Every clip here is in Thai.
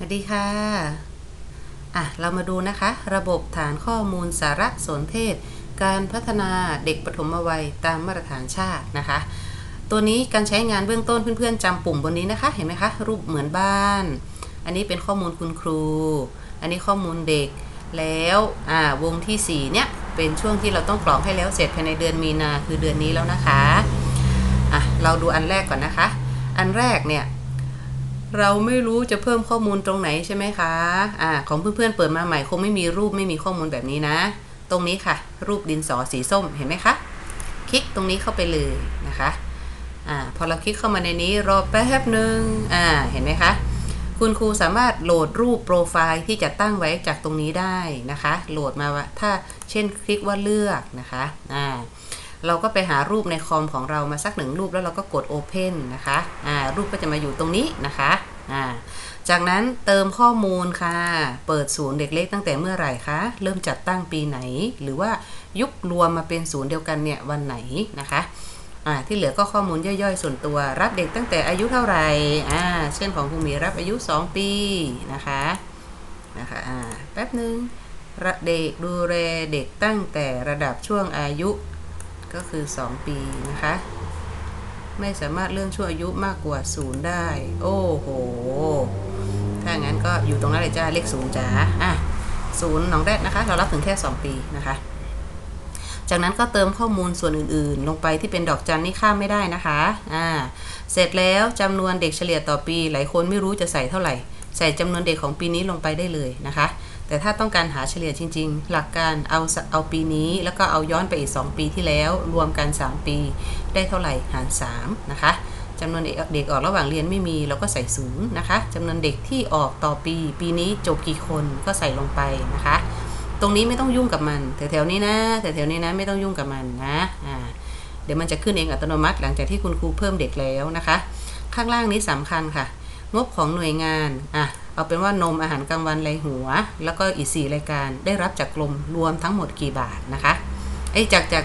สวัสดีค่ะ อะ เรามาดูนะคะ ระบบฐานข้อมูลสารสนเทศ การพัฒนาเด็กปฐมวัยตามมาตรฐานชาตินะคะ ตัวนี้การใช้งานเบื้องต้นเพื่อนๆจำปุ่มบนนี้นะคะ เห็นไหมคะ รูปเหมือนบ้าน อันนี้เป็นข้อมูลคุณครู อันนี้ข้อมูลเด็ก แล้วอ่าวงที่4เนี่ยเป็นช่วงที่เราต้องกรอกให้แล้วเสร็จภายในเดือนมีนาคือเดือนนี้แล้วนะคะ อะ เราดูอันแรกก่อนนะคะ อันแรกเนี่ย เราไม่รู้จะเพิ่มข้อมูลตรงไหนใช่ไหมคะอ่าของเพื่อนๆเปิดมาใหม่คงไม่มีรูปไม่มีข้อมูลแบบนี้นะ ตรงนี้ค่ะ รูปดินสอสีส้มเห็นไหมคะคลิกตรงนี้เข้าไปเลยนะคะอ่าพอเราคลิกเข้ามาในนี้รอแป๊บหนึ่งอ่าเห็นไหมคะคุณครูสามารถโหลดรูปโปรไฟล์ที่จะตั้งไว้จากตรงนี้ได้นะคะ โหลดมาว่าถ้าเช่นคลิกว่าเลือกนะคะอ่าเราก็ไปหารูปในคอมของเรามาสักหนึ่งรูปแล้วเราก็กด Open นะคะอ่ารูปก็จะมาอยู่ตรงนี้นะคะ อ่าจากนั้นเติมข้อมูลค่ะ เปิดศูนย์เด็กเล็กตั้งแต่เมื่อไหร่คะ เริ่มจัดตั้งปีไหน หรือว่ายุบรวมมาเป็นศูนย์เดียวกันเนี่ยวันไหนนะคะที่เหลือก็ข้อมูลย่อยๆ ส่วนตัว รับเด็กตั้งแต่อายุเท่าไหร่อ่าเช่นของคุณมีรับอายุ 2 ปีนะคะนะคะอ่าแป๊บหนึ่งระเด็กดูแลเด็กตั้งแต่ระดับช่วงอายุก็คือ 2 ปีนะคะ ไม่สามารถเลื่อนช่วงอายุมากกว่าศูนย์ได้ โอ้โห อยู่ตรงนั้นเลยจ้าเลขศูนย์จ้าอะศูนย์น้องแรกนะคะ เรารับถึงแค่ 2 ปีนะคะ จากนั้นก็เติมข้อมูลส่วนอื่นๆ ลงไปที่เป็นดอกจันนี่ข้ามไม่ได้นะคะอ่าเสร็จแล้วจำนวนเด็กเฉลี่ยต่อปี หลายคนไม่รู้จะใส่เท่าไหร่ ใส่จำนวนเด็กของปีนี้ลงไปได้เลยนะคะ แต่ถ้าต้องการหาเฉลี่ยจริง ๆ หลักการเอาเอาปีนี้ แล้วก็เอาย้อนไปอีก 2 ปีที่แล้ว รวมกัน 3 ปี ได้เท่าไหร่หาร 3 นะคะ จำนวนเด็กออกระหว่างเรียนไม่มีเราก็ใส่ศูนย์นะคะจำนวนเด็กที่ออกต่อปี ปีนี้จบกี่คนก็ใส่ลงไปนะคะ ตรงนี้ไม่ต้องยุ่งกับมันแถวๆนี้นะแถวๆนี้นะไม่ต้องยุ่งกับมันนะอ่าเดี๋ยวมันจะขึ้นเองอัตโนมัติ หลังจากที่คุณครูเพิ่มเด็กแล้วนะคะ ข้างล่างนี้สำคัญค่ะ งบของหน่วยงานอะเอาเป็นว่านมอาหารกลางวันไรหัว แล้วก็อีก4รายการได้รับจากกรมรวมทั้งหมดกี่บาทนะคะไอ้จากจาก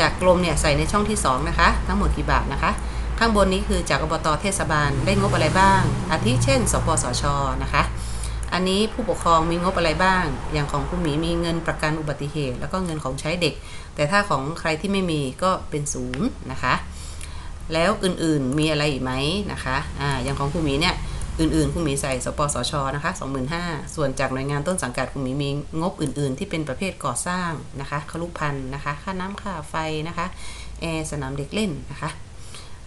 จากกรมเนี่ยใส่ในช่องที่ 2 นะคะ ทั้งหมดกี่บาทนะคะ ข้างบนนี้คือจากอบตเทศบาลได้งบอะไรบ้าง อาทิเช่น สปสชนะคะ อันนี้ผู้ปกครองมีงบอะไรบ้าง อย่างของคุณหมีมีเงินประกันอุบัติเหตุ แล้วก็เงินของใช้เด็ก แต่ถ้าของใครที่ไม่มีก็เป็นศูนย์นะคะ แล้วอื่นๆมีอะไรอีกไหมนะคะอ่าอย่างของคุณหมีเนี่ยอื่นๆคุณหมีใส่สปสชนะคะ25,000ส่วนจากหน่วยงานต้นสังกัดคุณหมีมีงบอื่นๆ ที่เป็นประเภทก่อสร้างนะคะคลุพันธ์นะคะ ค่าน้ำค่าไฟนะคะแอร์สนามเด็กเล่นนะคะ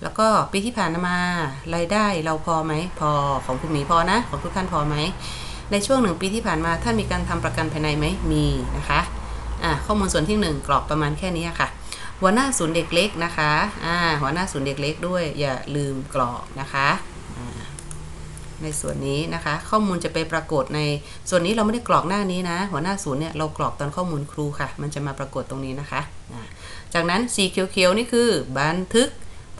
แล้วก็ปีที่ผ่านมารายได้เราพอไหมพอของคุณหมีพอนะ ของทุกท่านพอไหมในช่วงหนึ่งปีที่ผ่านมาท่านมีการทำประกันภายในไหมมีนะคะอ่าข้อมูลส่วนที่ 1 กรอกประมาณแค่นี้ค่ะ หัวหน้าศูนย์เด็กเล็กนะคะอ่าหัวหน้าศูนย์เด็กเล็กด้วยอย่าลืมกรอกนะคะในส่วนนี้นะคะ ข้อมูลจะไปปรากฏในส่วนนี้เราไม่ได้กรอกหน้านี้นะ หัวหน้าศูนย์เนี่ยเรากรอกตอนข้อมูลครูค่ะ มันจะมาปรากฏตรงนี้นะคะ จากนั้นสีเขียวๆนี่คือ บันทึก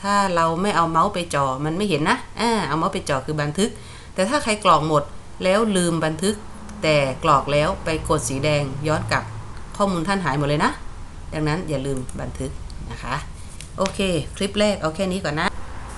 ถ้าเราไม่เอาเมาส์ไปจ่อมันไม่เห็นนะอ่าเอาเมาส์ไปจ่อคือบันทึก แต่ถ้าใครกรอกหมดแล้วลืมบันทึก แต่กรอกแล้วไปกดสีแดงย้อนกลับข้อมูลท่านหายหมดเลยนะ ดังนั้นอย่าลืมบันทึกนะคะ โอเค คลิปแรกเอาแค่นี้ก่อนนะ